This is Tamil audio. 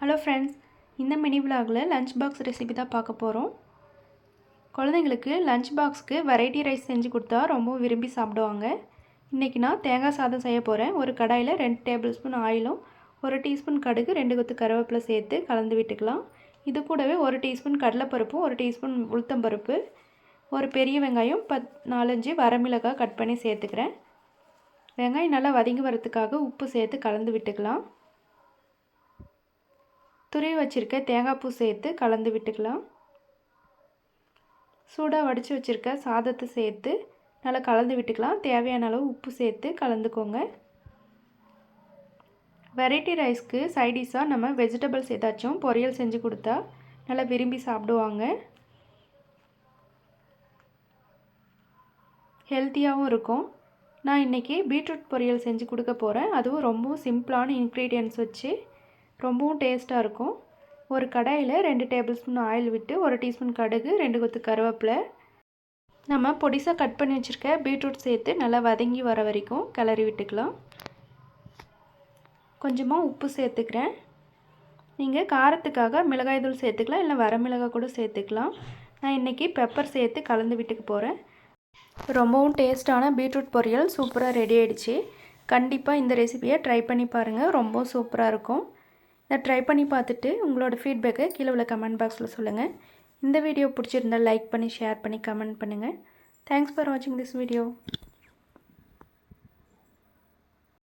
ஹலோ ஃப்ரெண்ட்ஸ் இந்த மினி விலாகில் லஞ்ச் பாக்ஸ் ரெசிபி தான் பார்க்க போகிறோம் குழந்தைங்களுக்கு லஞ்ச் பாக்ஸ்க்கு வெரைட்டி ரைஸ் செஞ்சு கொடுத்தா ரொம்ப விரும்பி சாப்பிடுவாங்க. இன்றைக்கி நான் தேங்காய் சாதம் செய்ய போகிறேன் ஒரு கடாயில் ரெண்டு டேபிள் ஸ்பூன் ஆயிலும் ஒரு டீஸ்பூன் கடுகு ரெண்டு கொத்து கருவேப்பிலை சேர்த்து கலந்து விட்டுக்கலாம். இது கூடவே ஒரு டீஸ்பூன் கடலைப்பருப்பும் ஒரு டீஸ்பூன் உளுத்தம்பருப்பு ஒரு பெரிய வெங்காயம் பத் நாலஞ்சு வரமிளகாய் கட் பண்ணி சேர்த்துக்கிறேன். வெங்காயம் நல்லா வதங்கி வரத்துக்காக உப்பு சேர்த்து கலந்து விட்டுக்கலாம். துருவி வச்சுருக்க தேங்காய் பூ சேர்த்து கலந்து விட்டுக்கலாம். சூடாக வடித்து வச்சுருக்க சாதத்தை சேர்த்து நல்லா கலந்து விட்டுக்கலாம். தேவையான அளவு உப்பு சேர்த்து கலந்துக்கோங்க. வெரைட்டி ரைஸ்க்கு சைடிஷாக நம்ம வெஜிடபிள்ஸ் ஏதாச்சும் பொரியல் செஞ்சு கொடுத்தா நல்லா விரும்பி சாப்பிடுவாங்க. ஹெல்த்தியாகவும் இருக்கும். நான் இன்றைக்கி பீட்ரூட் பொரியல் செஞ்சு கொடுக்க போகிறேன் அதுவும் ரொம்பவும் சிம்பிளான இன்க்ரீடியன்ட்ஸ் வச்சு ரொம்பவும் டேஸ்ட்டாக இருக்கும். ஒரு கடாயில் ரெண்டு டேபிள் ஸ்பூன் ஆயில் விட்டு ஒரு டீஸ்பூன் கடுகு ரெண்டு கொத்து கருவேப்பிலை. நம்ம பொடிசாக கட் பண்ணி வச்சுருக்க பீட்ரூட் சேர்த்து நல்லா வதங்கி வர வரைக்கும் கிளறி விட்டுக்கலாம். கொஞ்சமாக உப்பு சேர்த்துக்கிறேன். நீங்கள் காரத்துக்காக மிளகாய் தூள் சேர்த்துக்கலாம் இல்லை வரமிளகாய் கூட சேர்த்துக்கலாம். நான் இன்றைக்கி பெப்பர் சேர்த்து கலந்து வீட்டுக்கு போகிறேன் ரொம்பவும் டேஸ்ட்டான பீட்ரூட் பொரியல் சூப்பராக ரெடி ஆகிடுச்சு கண்டிப்பாக இந்த ரெசிபியை ட்ரை பண்ணி பாருங்கள் ரொம்ப சூப்பராக இருக்கும். இதை ட்ரை பண்ணி பார்த்துட்டு உங்களோட ஃபீட்பேக்கை கீழே உள்ள கமெண்ட் பாக்ஸில் சொல்லுங்கள் இந்த வீடியோ பிடிச்சிருந்தால் லைக் பண்ணி ஷேர் பண்ணி கமெண்ட் பண்ணுங்கள் தேங்க்ஸ் ஃபார் வாட்சிங் திஸ் வீடியோ